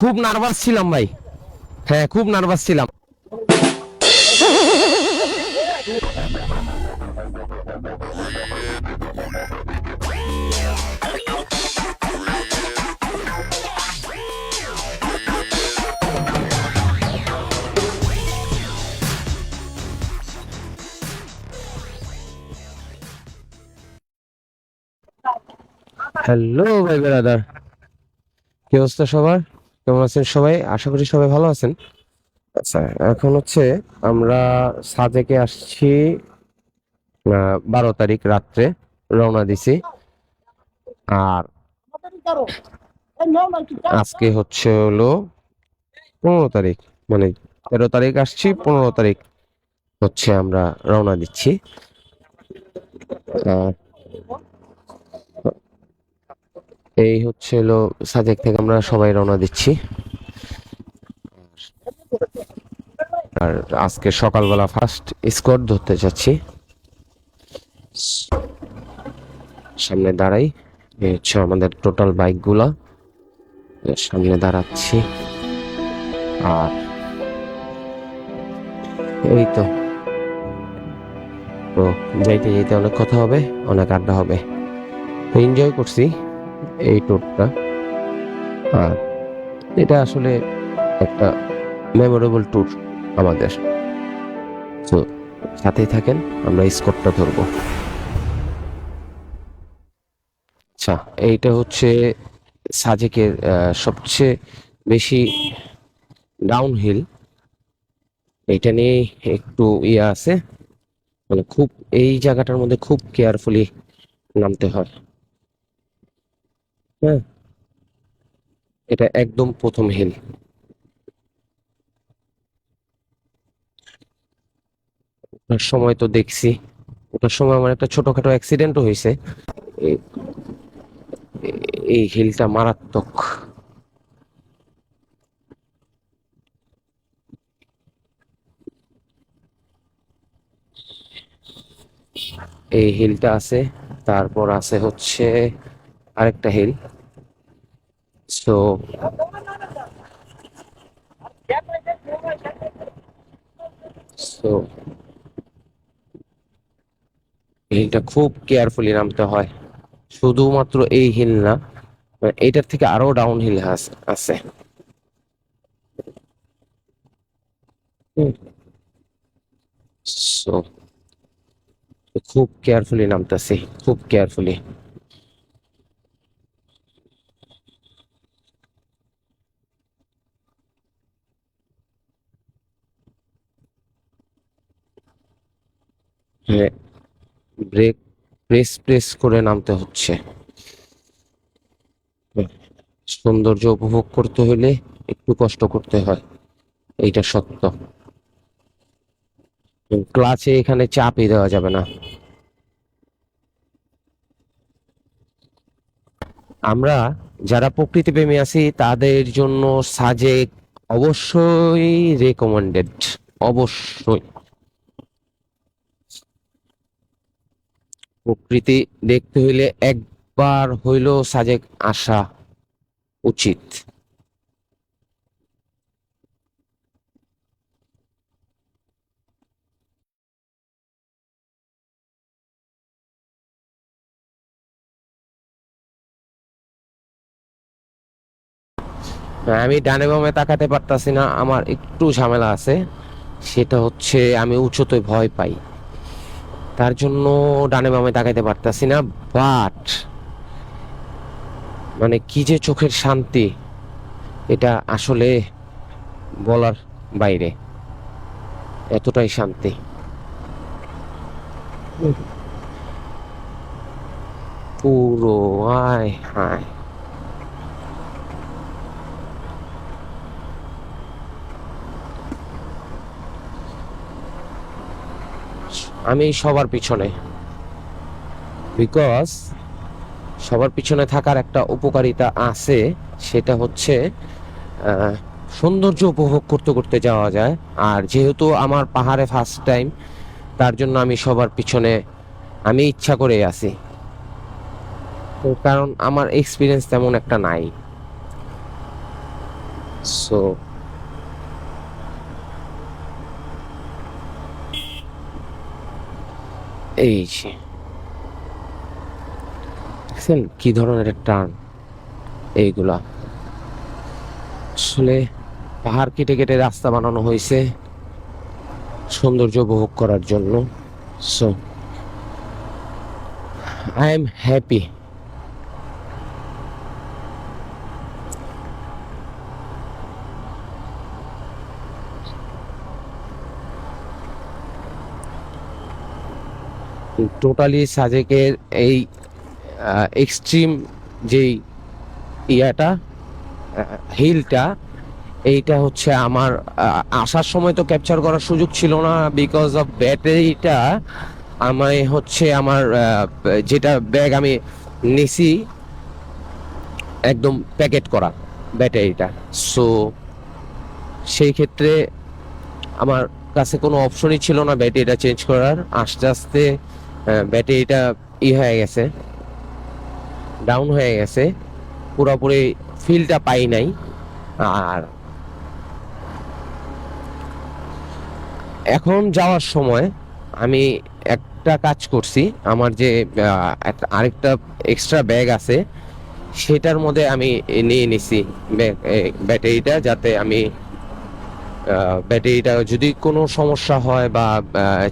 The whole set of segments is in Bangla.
খুব নার্ভাস ছিলাম ভাই। হ্যাঁ খুব নার্ভাস ছিলাম। হ্যালো ভাই ব্রাদার কি অবস্থা সবার? কেমন আছেন সবাই? আশা করি সবাই ভালো আছেন। আচ্ছা এখন হচ্ছে আমরা সাজেকে আসছি বারো তারিখ রাত্রে রওনা দিছি। আর আজকে হচ্ছে হলো পনেরো তারিখ মানে তেরো তারিখ আসছি, পনেরো তারিখ হচ্ছে আমরা রওনা দিচ্ছি। এই হচ্ছে হলো সাজেক থেকে আমরা সবাই রওনা দিচ্ছি। আর আজকে সকালবেলা ফার্স্ট স্কোয়াড ধরতে যাচ্ছি। সামনে দাঁড়াই এই হচ্ছে আমাদের টোটাল বাইকগুলা সামনে দাঁড়াচ্ছি। আর এই তো। তো যাইতে যাইতে অনেক কথা হবে, অনেক আড্ডা হবে। এনজয় করছি। এই ট্যুরটা আর এটা আসলে একটা মেমোরেবল ট্যুর আমাদের। তো সাথেই থাকেন, আমরা স্কটটা ধরবো। আচ্ছা এইটা হচ্ছে সাজেকের সবচেয়ে বেশি ডাউন হিল এইটা নিয়ে একটু ইয়ে আছে। মানে খুব, এই জায়গাটার মধ্যে খুব কেয়ারফুলি নামতে হয়। হ্যাঁ। এটা একদম প্রথম হিল ওঠার সময় তো দেখছি। ওঠার সময় আমার একটা ছোটখাটো অ্যাক্সিডেন্টও হয়েছে। এই হিলটা মারাত্মক। এই হিলটা আছে, তারপর আছে হচ্ছে আরেকটা হিল সো হিলটা খুব কেয়ারফুলি নামতে হয়। শুধুমাত্র এই হিল না মানে এইটার থেকে আরও ডাউন হিল আছে। সো খুব কেয়ারফুলি নামতেছি, খুব কেয়ারফুলি ব্রেক প্রেস প্রেস করে নামতে হচ্ছে। সৌন্দর্য উপভোগ করতে হলে একটু কষ্ট করতে হয়, এইটা সত্য। ক্লাচে এখানে চাপই দেওয়া যাবে না। আমরা যারা প্রকৃতি প্রেমী আছি, তাদের জন্য সাজেক অবশ্যই রেকমেন্ডেড অবশ্যই। প্রকৃতি দেখতে হইলে একবার হইলেও সাজেক আসা উচিত। আমি ডানে বামে তাকাতে পারতাছি না, আমার একটু ঝামেলা আছে। সেটা হচ্ছে আমি উঁচুতে ভয় পাই। তার জন্য ডানে বামে তাকাইতে পারতাছি না বাট মানে কি যে চোখের শান্তি, এটা আসলে বলার বাইরে, এতটাই শান্তি। পুরো, আয়, হায়। আমি সবার পিছনে। বিকজ সবার পিছনে থাকার একটা উপকারিতা আছে, সেটা হচ্ছে সৌন্দর্য উপভোগ করতে করতে যাওয়া যায়। আর যেহেতু আমার পাহাড়ে ফার্স্ট টাইম তার জন্য আমি সবার পিছনে, আমি ইচ্ছা করে আছি। তো কারণ আমার এক্সপিরিয়েন্স তেমন একটা নাই। সো এই দেখছেন কি ধরনের টার্ন এইগুলা। আসলে পাহাড় কেটে কেটে রাস্তা বানানো হয়েছে, সৌন্দর্য উপভোগ করার জন্য। So I am happy totally সাজেকের এই এক্সট্রিম যেই ইয়াটা হিলটা এইটা হচ্ছে আমার আসার সময় তো ক্যাপচার করার সুযোগ ছিল না বিকজ অফ ব্যাটারিটা আমার হচ্ছে আমার যেটা ব্যাগ আমি নিছি, একদম প্যাকেট করা ব্যাটারিটা সো সেই ক্ষেত্রে আমার কাছে কোনো অপশনই ছিল না ব্যাটারিটা চেঞ্জ করার। আস্তে আস্তে ব্যাটারিটা ই হয়ে গেছে ডাউন হয়ে গেছে, পুরোপুরি ফিলটা পাই নাই। আর এখন যাওয়ার সময় আমি একটা কাজ করছি, আমার যে আরেকটা এক্সট্রা ব্যাগ আছে, সেটার মধ্যে আমি নিয়ে নিছি ব্যাটারিটা যাতে আমি ব্যাটারিটা যদি কোনো সমস্যা হয় বা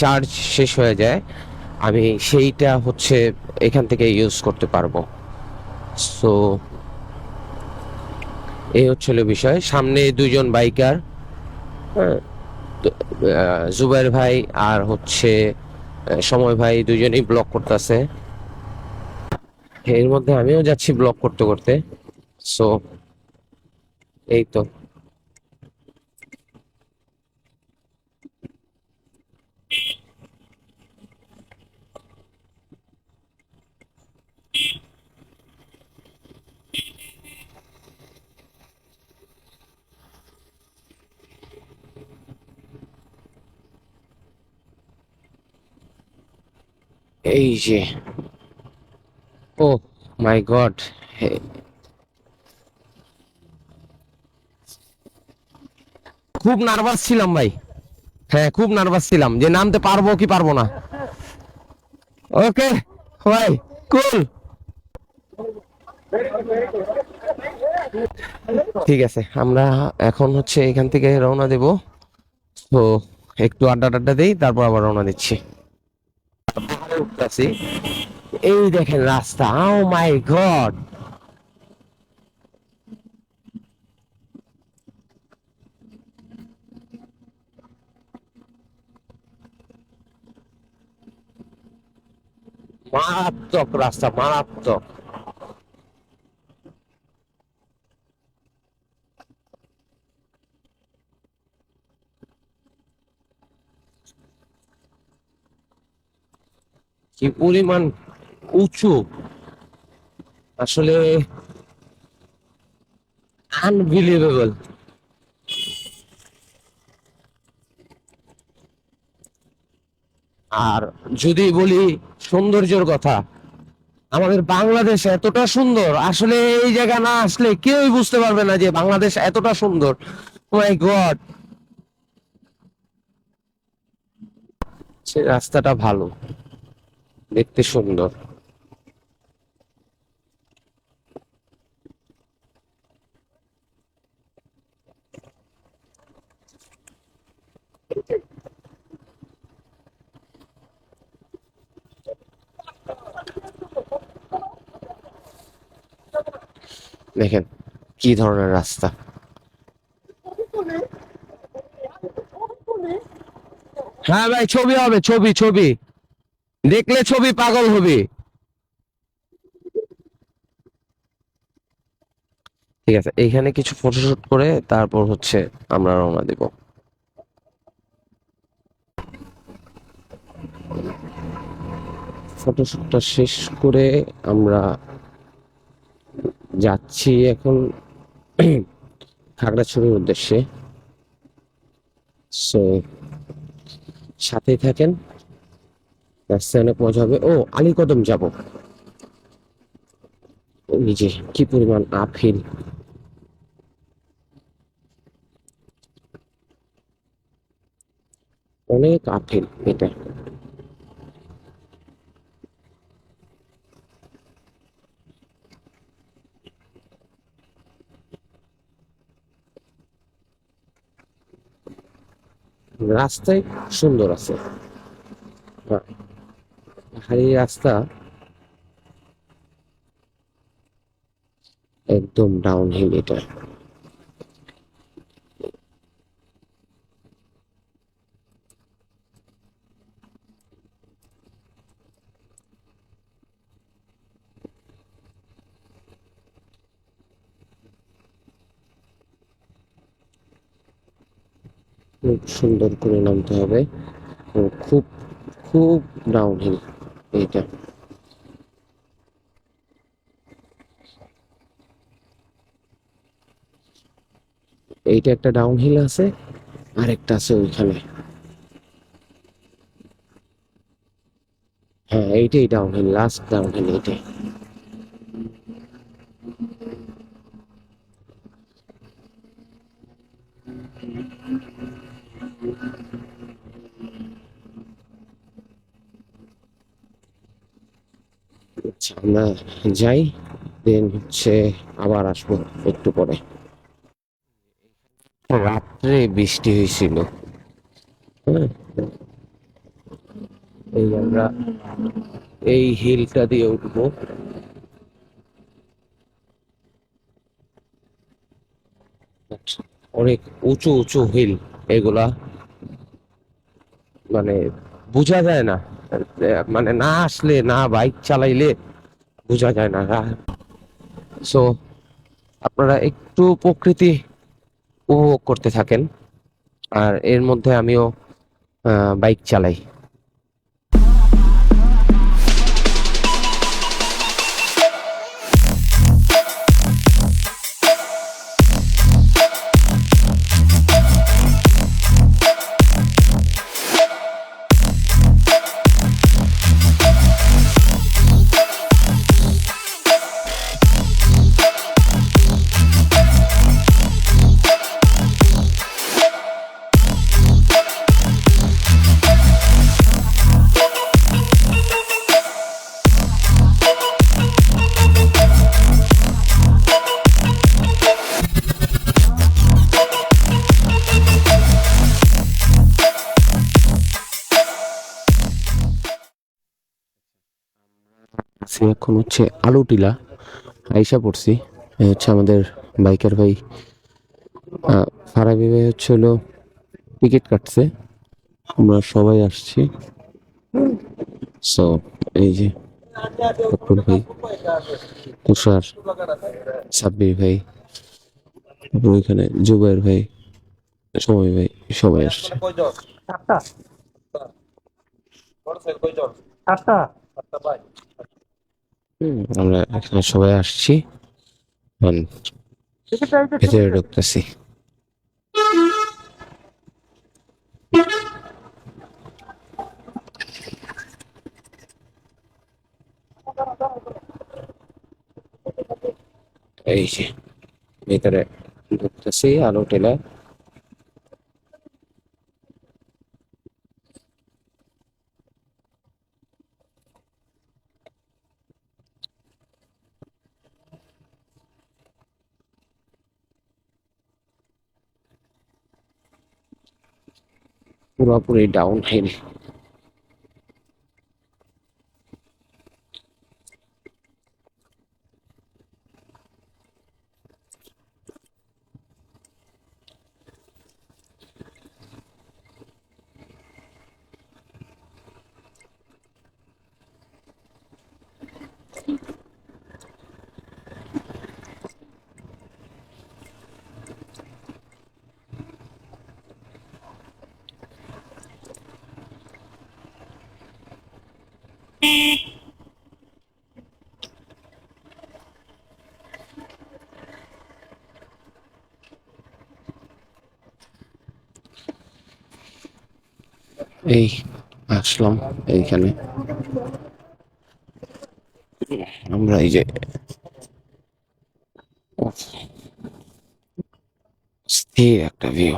চার্জ শেষ হয়ে যায় আমি সেইটা হচ্ছে এখান থেকে ইউজ করতে পারব। সো এই হচ্ছিল বিষয়। সামনে দুইজন বাইকার হ্যাঁ জুবাইর ভাই আর হচ্ছে সময় ভাই দুজনেই ব্লক করতেছে। এর মধ্যে আমিও যাচ্ছি ব্লক করতে করতে। সো এই তো। এই যে, ও মাই গড খুব নার্ভাস ছিলাম ভাই। হ্যাঁ খুব নার্ভাস ছিলাম। যে নামতে পারব কি পারব না। ওকে, ভাই, কুল। ঠিক আছে, আমরা এখন হচ্ছে এখান থেকে রওনা দেব। তো একটু আড্ডা টাড্ডা দেই, তারপর আবার রওনা দিচ্ছি। উঠতেছি এই দেখেন রাস্তা ও মাই গড মারাত্মক রাস্তা মারাত্মক। কি পরিমাণ উঁচু? আসলে আনবিলিভেবল আর যদি বলি সৌন্দর্যের কথা, আমাদের বাংলাদেশ এতটা সুন্দর, আসলে এই জায়গা না আসলে কেউই বুঝতে পারবে না যে বাংলাদেশ এতটা সুন্দর। মাই গড সে রাস্তাটা ভালো। দেখতে সুন্দর। দেখেন কি ধরনের রাস্তা। হ্যাঁ ভাই ছবি হবে ছবি ছবি। দেখলে ছবি পাগল হবে। ঠিক আছে, এইখানে কিছু ফটোশুট করে তারপর হচ্ছে আমরা রওনা দেব। ফটোশুটটা শেষ করে আমরা যাচ্ছি এখন খাগড়াছড়ির উদ্দেশ্যে। সো সাথেই থাকেন। রাস্তায় অনেক মজা হবে ও যাব ওই যে কি পরিমাণ আফিল অনেক আফিল এটা। রাস্তায় সুন্দর আছে। পাহাড়ি রাস্তা একদম ডাউন হিল এটা। খুব সুন্দর করে নামতে হবে। খুব খুব ডাউন হিল এইটা এইটা একটা ডাউন হিল আছে আর একটা আছে ওইখানে। হ্যাঁ এইটাই down hill last down hill এইটাই আচ্ছা আমরা যাই, দেন হচ্ছে আবার আসব একটু পরে। রাত্রে বৃষ্টি হয়েছিল। হ্যাঁ? এই আমরা এই হিলটা দিয়ে উঠবো। অনেক উঁচু উঁচু হিল এগুলা। মানে বোঝা যায় না। মানে না আসলে, না বাইক চালাইলে বোঝা যায় না। সো আপনারা একটু প্রকৃতি উপভোগ করতে থাকেন, আর এর মধ্যে আমিও বাইক চালাই। আছি এখন হচ্ছে আলু টিলা আইসা পড়ছি। হচ্ছে আমাদের বাইকার ভাই। ফারাবি ভাই হচ্ছে হলো টিকিট কাটছে। আমরা সবাই আসছি। সো, এই যে ভাই, তুষার, সাব্বির ভাই, তারপর ওইখানে জুবাইর ভাই, সময় ভাই, সবাই আসছে। আটটা। ভাই আমরা এখানে সবাই আসছি। ভেতরে ঢুকতেছি। এই যে ভেতরে ঢুকতেছি আলো টেলা পুরোপুরি ডাউন হিল এই আসলাম এইখানে। আমরা এই যে স্থির একটা ভিউ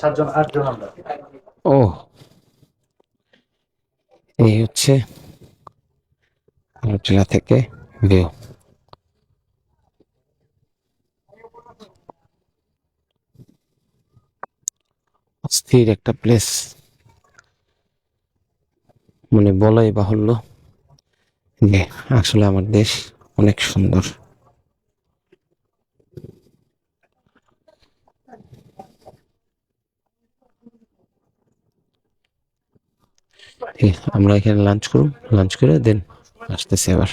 সাতজন আটজন আমরা। ও হচ্ছে জেলা থেকে ভিউ অস্থির একটা প্লেস মানে বলাই বাহুল্য যে আসলে আমার দেশ অনেক সুন্দর। আমরা এখানে লাঞ্চ করুন। লাঞ্চ করে দেন আসতেছি আবার।